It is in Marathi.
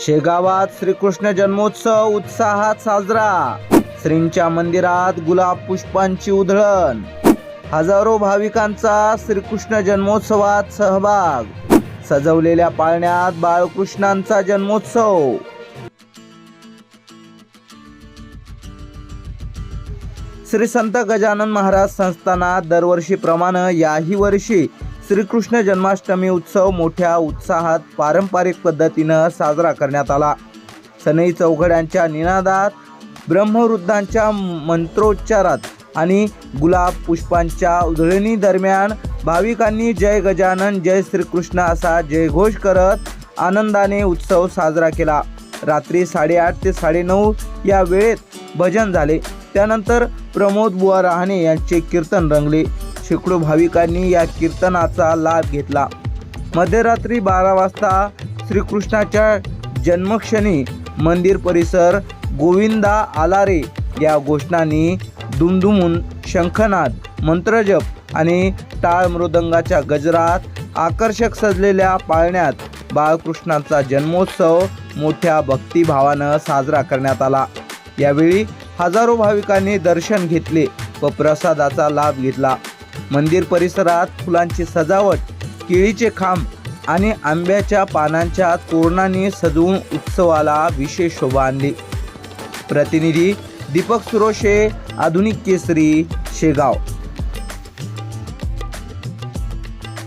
शेगावात श्रीकृष्ण जन्मोत्सव उत्साहात साजरा. श्रींच्या मंदिरात गुलाब पुष्पांची उधळण. हजारो भाविकांचा श्रीकृष्ण जन्मोत्सवात सहभाग. सजवलेल्या पाळण्यात बाळकृष्णांचा जन्मोत्सव. श्री संत गजानन महाराज संस्थानात दरवर्षीप्रमाणे याही वर्षी श्रीकृष्ण जन्माष्टमी उत्सव मोठ्या उत्साहात पारंपरिक पद्धतीनं साजरा करण्यात आला. सनई चौघड्यांच्या निनादात ब्रह्मवृद्धांच्या मंत्रोच्चारात आणि गुलाब पुष्पांच्या उधळणी दरम्यान भाविकांनी जय गजानन जय श्रीकृष्ण असा जयघोष करत आनंदाने उत्सव साजरा केला. रात्री साडेआठ ते साडेनऊ या वेळेत भजन झाले. त्यानंतर प्रमोद बुवा रहाणे यांचे कीर्तन रंगले. शेकडो भाविकांनी या कीर्तनाचा लाभ घेतला. मध्यरात्री बारा वाजता श्रीकृष्णाच्या जन्मक्षणी मंदिर परिसर गोविंदा आलारे या घोषणांनी दुमदुमून शंखनाद मंत्रजप आणि टाळ मृदंगाच्या गजरात आकर्षक सजलेल्या पाळण्यात बाळकृष्णांचा जन्मोत्सव मोठ्या भक्तिभावानं साजरा करण्यात आला. यावेळी हजारो भाविकांनी दर्शन घेतले व प्रसादाचा लाभ घेतला. मंदिर परिसरात फुलांची सजावट केळीचे खांब आणि आंब्याच्या पानांच्या तोरणाने सजवून उत्सवाला विशेष शोभा आणली. प्रतिनिधी दीपक सुरोशे आधुनिक केसरी शेगाव.